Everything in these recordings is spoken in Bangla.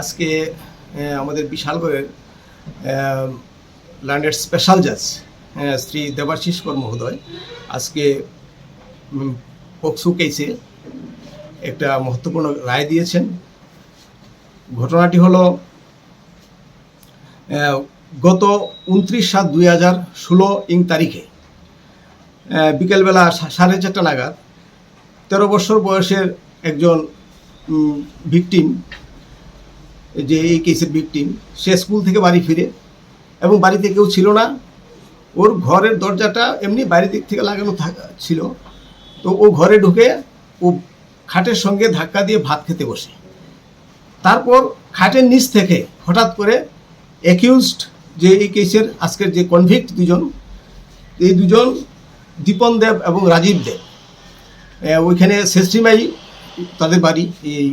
আজকে আমাদের বিশালগড়ের ল্যান্ডের স্পেশাল জাজ শ্রী দেবাশিস কর মহোদয় আজকে পক্সো কেসে একটা মহত্বপূর্ণ রায় দিয়েছেন। ঘটনাটি হলো গত উনত্রিশ সাত দুই হাজার ষোলো ইং তারিখে বিকেলবেলা সাড়ে চারটা নাগাদ, তেরো বছর বয়সের একজন ভিকটিম যে এই কেসের ভিকটিম সে স্কুল থেকে বাড়ি ফিরে এবং বাড়িতে কেউ ছিল না। ওর ঘরের দরজাটা এমনি বাইরের দিক থেকে লাগানো ছিল। তো ও ঘরে ঢুকে ও খাটের সঙ্গে ধাক্কা দিয়ে ভাত খেতে বসে। তারপর খাটের নিচ থেকে হঠাৎ করে অ্যাকিউজড যে এই কেসের আজকের যে কনভিক্ট দুজন, এই দুজন দীপন দেব এবং রাজীব দেব। ওইখানে শেষরিমাই তাদের বাড়ি, এই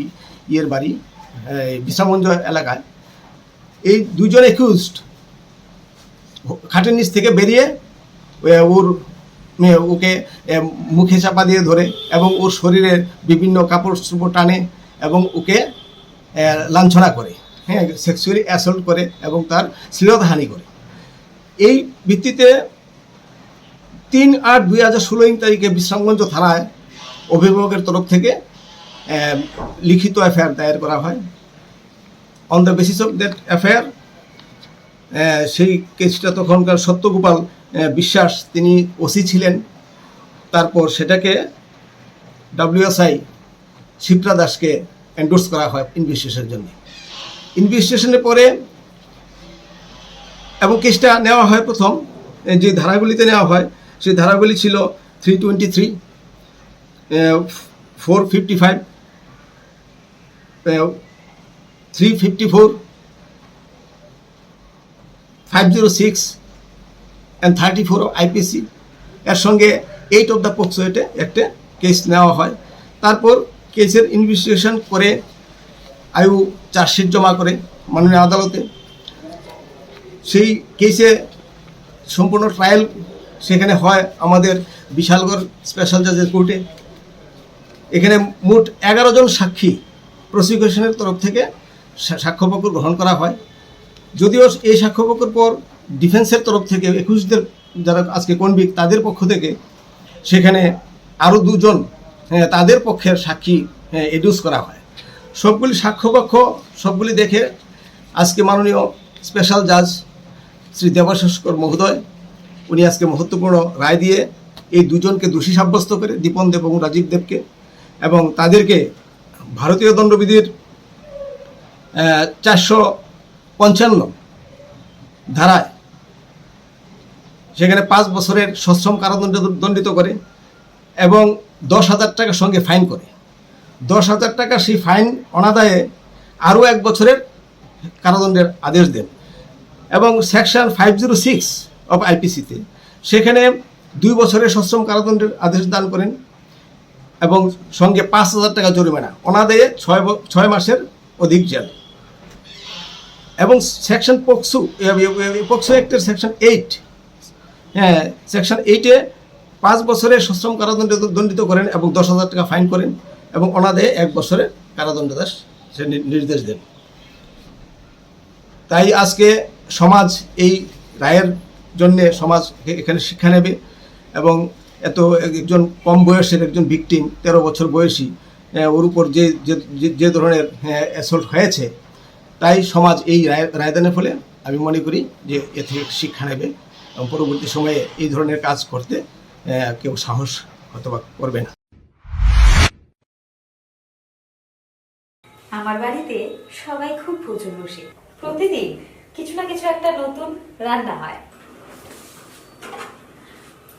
ইয়ের বাড়ি। বিশ্রামঞ্জ এলাকায়, এই দুজন অ্যাকিউজড খাটের নিচ থেকে বেরিয়ে ওর ওকে মুখে চাপা দিয়ে ধরে এবং ওর শরীরের বিভিন্ন কাপড় চোপড় টানে এবং ওকে লাঞ্ছনা করে হ্যাঁ সেক্সুয়ালি অ্যাসল্ট করে এবং তার শ্লীলতাহানি করে। এই ভিত্তিতে তিন আট দুই হাজার ষোলো ইং তারিখে বিশ্রামগঞ্জ থানায় অভিভাবকের তরফ থেকে লিখিত এফআইআর দায়ের করা হয়। On the basis of that FIR সেই কেসটা তখনকার সত্যগোপাল বিশ্বাস, তিনি ওসি ছিলেন। তারপর সেটাকে ডাব্লিউএসআই শিপ্রা দাসকে এন্ডোর্স করা হয় ইনভেস্টিগেশনের জন্য। ইনভেস্টিগেশনের পরে এবং কেসটা নেওয়া হয় প্রথম যে ধারাগুলিতে নেওয়া হয়, সেই ধারাগুলি ছিল three twenty three four fifty five three fifty four five zero six and thirty four IPC এর সঙ্গে এইট অফ দ্য পোক্সোয়েটে একটা কেস নেওয়া হয়। তারপর কেসের ইনভেস্টিগেশন করে আয়ু চার্জশিট জমা করে মাননীয় আদালতে। সেই কেসে সম্পূর্ণ ট্রায়াল সেখানে হয় আমাদের বিশালগড় স্পেশাল জাজের কোর্টে এখানে মোট এগারো জন সাক্ষী প্রসিকিউশনের তরফ থেকে সাক্ষ্যপক্ষ গ্রহণ করা হয়। যদিও এই সাক্ষ্যপক্ষের পর ডিফেন্সের তরফ থেকে একুশদের যারা আজকে কনভিক তাদের পক্ষ থেকে সেখানে আরও দুজন তাদের পক্ষের সাক্ষী এডিউস করা হয়। সবগুলি সাক্ষ্যপক্ষ সবগুলি দেখে আজকে মাননীয় স্পেশাল জাজ শ্রী দেবাশস্কর মহোদয়, উনি আজকে মহত্বপূর্ণ রায় দিয়ে এই দুজনকে দোষী সাব্যস্ত করে, দীপন দেব এবং রাজীব দেবকে এবং তাদেরকে ভারতীয় দণ্ডবিধির চারশো পঞ্চান্ন ধারায়, সেখানে পাঁচ বছরের সশ্রম কারাদণ্ড দণ্ডিত করে এবং দশ হাজার টাকার সঙ্গে ফাইন করে। দশ হাজার টাকা সেই ফাইন অনাদায়ে আরও এক বছরের কারাদণ্ডের আদেশ দেন এবং section five zero six of আইপিসিতে সেখানে দুই বছরের সশ্রম কারাদণ্ডের আদেশ দান করেন এবং সঙ্গে পাঁচ হাজার টাকা জরিমানা। অনাদায়ে ছয় ছয় মাসের অধিক জেল। এবং সেকশন পক্সু পক্সো অ্যাক্টের সেকশন এইট হ্যাঁ সেকশন এইটে পাঁচ বছরের সশ্রম কারাদণ্ড দণ্ডিত করেন এবং দশ হাজার টাকা ফাইন করেন এবং অনাদায়ে এক বছরের কারাদণ্ডাদেশ সে নির্দেশ দেন। তাই আজকে সমাজ এই রায়ের জন্যে সমাজ এখানে শিক্ষা নেবে এবং এত একজন কম বয়সের একজন ভিকটিম তেরো বছর বয়সী ওর উপর যে, যে- ধরনের অ্যাসল্ট হয়েছে, তাই সমাজ এই রায়, রায়দানের ফলে আমি মনে করি যে এ থেকে শিক্ষা নেবে এবং পরবর্তী সময়ে এই ধরনের কাজ করতে কেউ সাহস অথবা করবে না। আমার বাড়িতে সবাই খুব প্রচুর বসে। প্রতিদিন কিছু না কিছু একটা নতুন রান্না হয়।